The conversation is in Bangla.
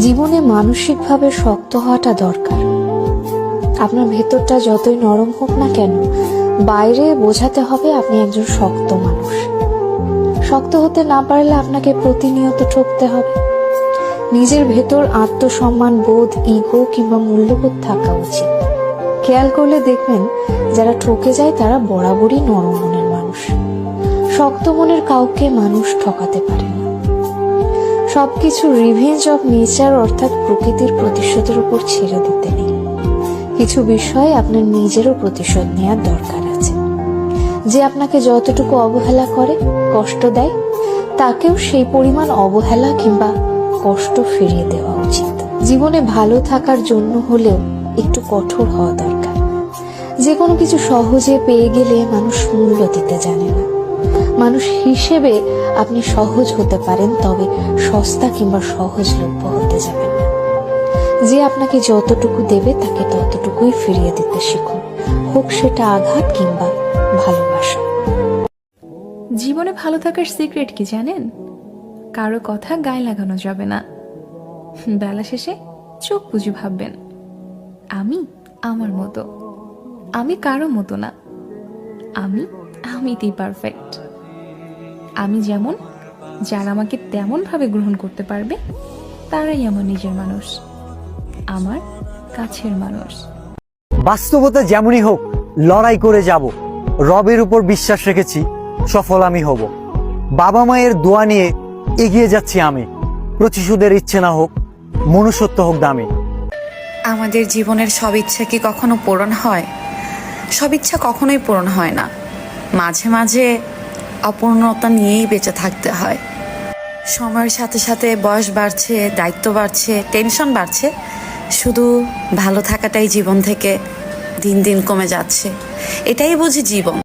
জীবনে মানসিকভাবে শক্ত হওয়াটা দরকার। আপনার ভেতরটা যতই নরম হোক না কেন, বাইরে বোঝাতে হবে আপনি একজন শক্ত মানুষ। শক্ত হতে না পারলে আপনাকে প্রতিনিয়ত ঠকতে হবে। নিজের ভেতর আত্মসম্মান, বোধ, ইগো কিংবা মূল্যবোধ থাকা উচিত। খেয়াল করলে দেখবেন যারা ঠকে যায় তারা বরাবরই নরম মনের মানুষ। শক্ত মনের কাউকে মানুষ ঠকাতে পারে না। সবকিছু রিভেঞ্জ অফ নেচার অর্থাৎ প্রকৃতির প্রতিশোধের উপর ছেড়ে দিতে নেই। কিছু বিষয়ে আপনার নিজেরও প্রতিশোধ নেওয়ার দরকার আছে। যে আপনাকে যতটুকু অবহেলা করে, কষ্ট দেয়, তাকেও সেই পরিমাণ অবহেলা কিংবা কষ্ট ফিরিয়ে দেওয়া উচিত। জীবনে ভালো থাকার জন্য হলেও একটু কঠোর হওয়া দরকার। যে কোনো কিছু সহজে পেয়ে গেলে মানুষ মূল্য দিতে জানে না। মানুষ হিসেবে আপনি সহজ হতে পারেন, তবে সস্তা কিংবা সহজলভ্য হতে যাবেন না। যে আপনাকে যতটুকু দেবে, তাকে ততটুকুই ফিরিয়ে দিতে শিখুন। হোক সেটা আঘাত কিংবা ভালোবাসা। জীবনে ভালো থাকার সিক্রেট কি জানেন? কারও কথা গায়ে লাগানো যাবে না। বেলা শেষে চোখ বুঝে ভাববেন, আমি আমার মতো। আমি কারও মতো না। আমি আমিতেই পারফেক্ট আমি যেমন যারা আমাকে তেমনভাবে গ্রহণ করতে পারবে তারাই আমার নিজের মানুষ আমার কাছের মানুষ। বাস্তবতা যেমনই হোক লড়াই করে যাব। রবের উপর বিশ্বাস রেখেছি সফল আমি হব। বাবা মায়ের দোয়া নিয়ে এগিয়ে যাচ্ছি আমি। প্রতিশোধের ইচ্ছে না হোক মনুষ্যত্ব হোক দামি। আমাদের জীবনের সব ইচ্ছা কি কখনো পূরণ হয়? সব ইচ্ছা কখনোই পূরণ হয় না। মাঝে মাঝে অপূর্ণতা নিয়েই বেঁচে থাকতে হয়। সময়ের সাথে সাথে বয়স বাড়ছে, দায়িত্ব বাড়ছে টেনশন বাড়ছে। শুধু ভালো থাকাটাই জীবন থেকে দিন দিন কমে যাচ্ছে। এটাই বুঝি জীবন।